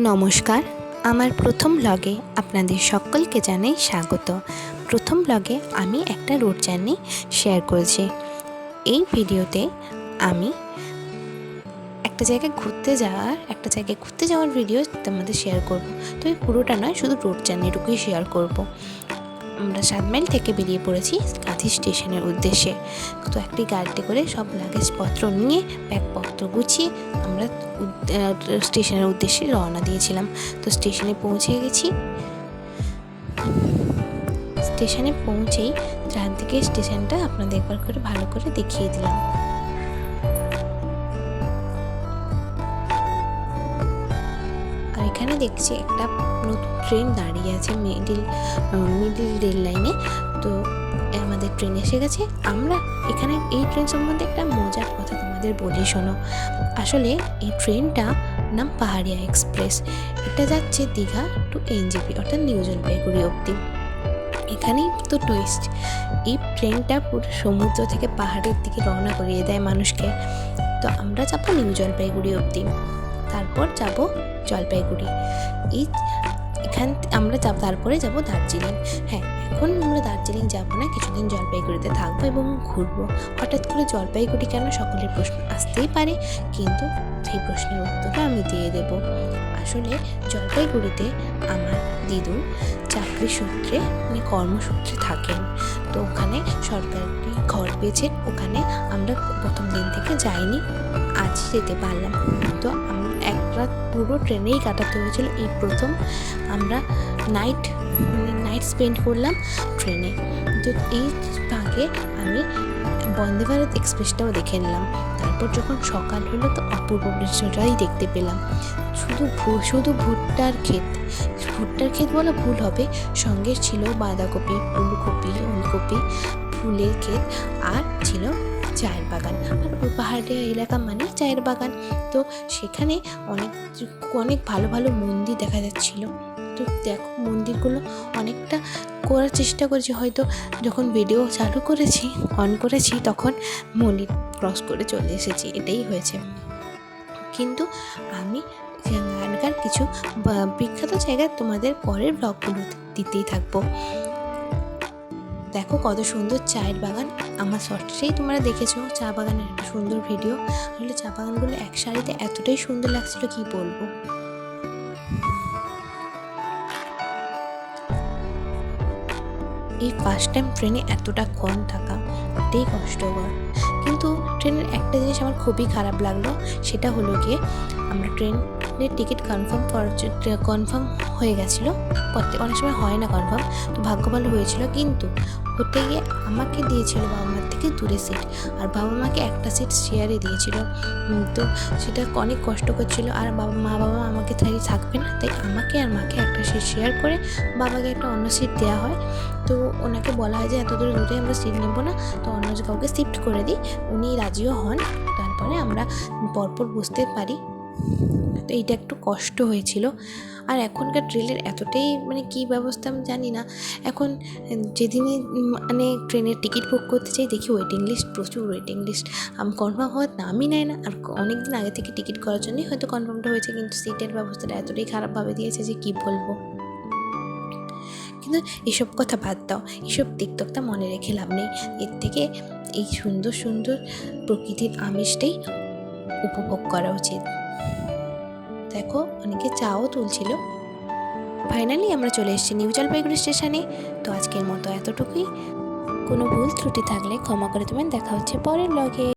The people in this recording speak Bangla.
নমস্কার। আমার প্রথম ব্লগে আপনাদের সকলকে জানাই স্বাগত। প্রথম ব্লগে আমি একটা রোড জার্নি শেয়ার করেছি। এই ভিডিওতে আমি একটা জায়গায় ঘুরতে যাওয়ার, একটা জায়গায় ঘুরতে যাওয়ার ভিডিও তোমাদের শেয়ার করব। তবে পুরোটা নয়, শুধু রোড জার্নিটুকুই শেয়ার করব। আমরা সাতমাইল থেকে বেরিয়ে পড়েছি কাঁথি স্টেশনের উদ্দেশ্যে। তো একটি গাড়িতে করে সব লাগেজপত্র নিয়ে ব্যাগপত্র গুছিয়ে আমরা স্টেশনের উদ্দেশ্যে রওনা দিয়েছিলাম। তো স্টেশনে পৌঁছে গেছি। স্টেশনে পৌঁছেই চারদিকে স্টেশনটা আপনাদের একবার করে ভালো করে দেখিয়ে দিলাম। এখানে দেখছি একটা নতুন ট্রেন দাঁড়িয়ে আছে মিডিল মিডিল রেল লাইনে তো আমাদের ট্রেন এসে গেছে। আমরা এখানে এই ট্রেন সম্বন্ধে একটা মজার কথা তোমাদের বলি, শোনো। আসলে এই ট্রেনটা নাম পাহাড়িয়া এক্সপ্রেস। এটা যাচ্ছে দীঘা টু এনজেপি অর্থাৎ নিউ জলপাইগুড়ি অবধি। এখানেই তো টুইস্ট এই ট্রেনটা পুরো সমুদ্র থেকে পাহাড়ের দিকে রওনা করিয়ে দেয় মানুষকে। তো আমরা যাব নিউ জলপাইগুড়ি অবধি। তারপর যাব জলপাইগুড়ি। এই এখান আমরা যাব, তারপরে যাব দার্জিলিং। হ্যাঁ এখন আমরা দার্জিলিং যাব না, কিছুদিন জলপাইগুড়িতে থাকব এবং ঘুরবো। হঠাৎ করে জলপাইগুড়ি কেন সকলের প্রশ্ন আসতেই পারে, কিন্তু সেই প্রশ্নের উত্তরটা আমি দিয়ে দেব। আসলে জলপাইগুড়িতে আমার দিদু চাকরি সূত্রে মানে কর্মসূত্রে থাকেন। তো ওখানে সরকারি ঘর পেয়েছেন। ওখানে আমরা প্রথম দিন থেকে যাইনি। আজ যেতে পারলাম। তো আমরা এক রাত পুরো ট্রেনেই কাটাতে হয়েছিল। এই প্রথম আমরা নাইট মানে নাইট স্পেন্ড করলাম ট্রেনে। তো এই ভাগে আমি বন্দে ভারত এক্সপ্রেসটাও দেখে নিলাম। তারপর যখন সকাল হলো তো অপূর্ব দৃশ্যটাই দেখতে পেলাম। শুধু শুধু ভুট্টার ক্ষেত। ভুট্টার ক্ষেত বলা ভুল হবে। সঙ্গে ছিল বাঁধাকপি, ফুলকপি, ওলকপি, ফুলের ক্ষেত আর ছিল চায়ের বাগান। আর ওই পাহাড়িয়া এলাকা মানে চায়ের বাগান। তো সেখানে অনেক অনেক ভালো ভালো মন্দির দেখা যাচ্ছিল। তো দেখো মন্দিরগুলো অনেকটা করার চেষ্টা করেছি। হয়তো যখন ভিডিও চালু করেছি অন করেছি, তখন মনি ক্রস করে চলে এসেছি। এটাই হয়েছে। কিন্তু আমি সেখানকার কিছু বিখ্যাত জায়গা তোমাদের পরের ব্লগগুলো দিতেই থাকব। দেখো কত সুন্দর চায়ের বাগান। আমার শর্টসেই তোমরা দেখেছ, চা বাগানের সুন্দর ভিডিও আসলে চা বাগানগুলো এক সারিতে এতটাই সুন্দর লাগছিল, কি বলব? এই ফার্স্ট টাইম ট্রেনে এতটা ক্ষণ থাকা এটাই কষ্টকর। কিন্তু ট্রেনের একটা জিনিস আমার খুবই খারাপ লাগল, সেটা হলো গিয়ে আমরা ট্রেনের টিকিট কনফার্ম করার কনফার্ম হয়ে গেছিল। প্রত্যেক অনেক সময় হয় না কনফার্ম তো ভাগ্য ভালো হয়েছিল। কিন্তু হতে গিয়ে আমাকে দিয়েছিল বাবা মার থেকে দূরে সিট আর বাবা মাকে একটা সিট শেয়ারে দিয়েছিল। তো সেটা অনেক কষ্ট করছিল। আর বাবা মা বাবা তাই থাকবে না, তাই আমাকে আর মাকে একটা সিট শেয়ার করে বাবাকে একটা অন্য সিট দেওয়া হয়। তো ওনাকে বলা হয় যে এত দূরে দূরে আমরা সিট নেব না, তো অন্য কাউকে শিফট করে দিই। উনি রাজিও হন, তারপরে আমরা পরপর বুঝতে পারি তো এইটা একটু কষ্ট হয়েছিল। আর এখনকার ট্রেনের এতটাই মানে কী ব্যবস্থা আমি জানি না। এখন যেদিনই মানে ট্রেনের টিকিট বুক করতে চাই দেখি ওয়েটিং লিস্ট প্রচুর ওয়েটিং লিস্ট আমি কনফার্ম হওয়ার নামই নেয় না। আর অনেক দিন আগে থেকে টিকিট করার জন্যই হয়তো কনফার্মটা হয়েছে, কিন্তু সিটের ব্যবস্থাটা এতটাই খারাপভাবে দিয়েছে যে কী বলব। কিন্তু এসব কথা বাদ দাও। এসব টিকটকটা মনে রেখে লাভ নেই। এর থেকে এই সুন্দর সুন্দর প্রকৃতির আমেজটাই উপভোগ করা উচিত। দেখো, অনেকে চাও তুলছিল। ফাইনালি আমরা চলে এসেছি নিউ জলপাইগুড়ি স্টেশনে তো আজকের মতো এতটুকুই। কোনো ভুল ত্রুটি থাকলে ক্ষমা করে দেবেন। দেখা হচ্ছে পরের ব্লগে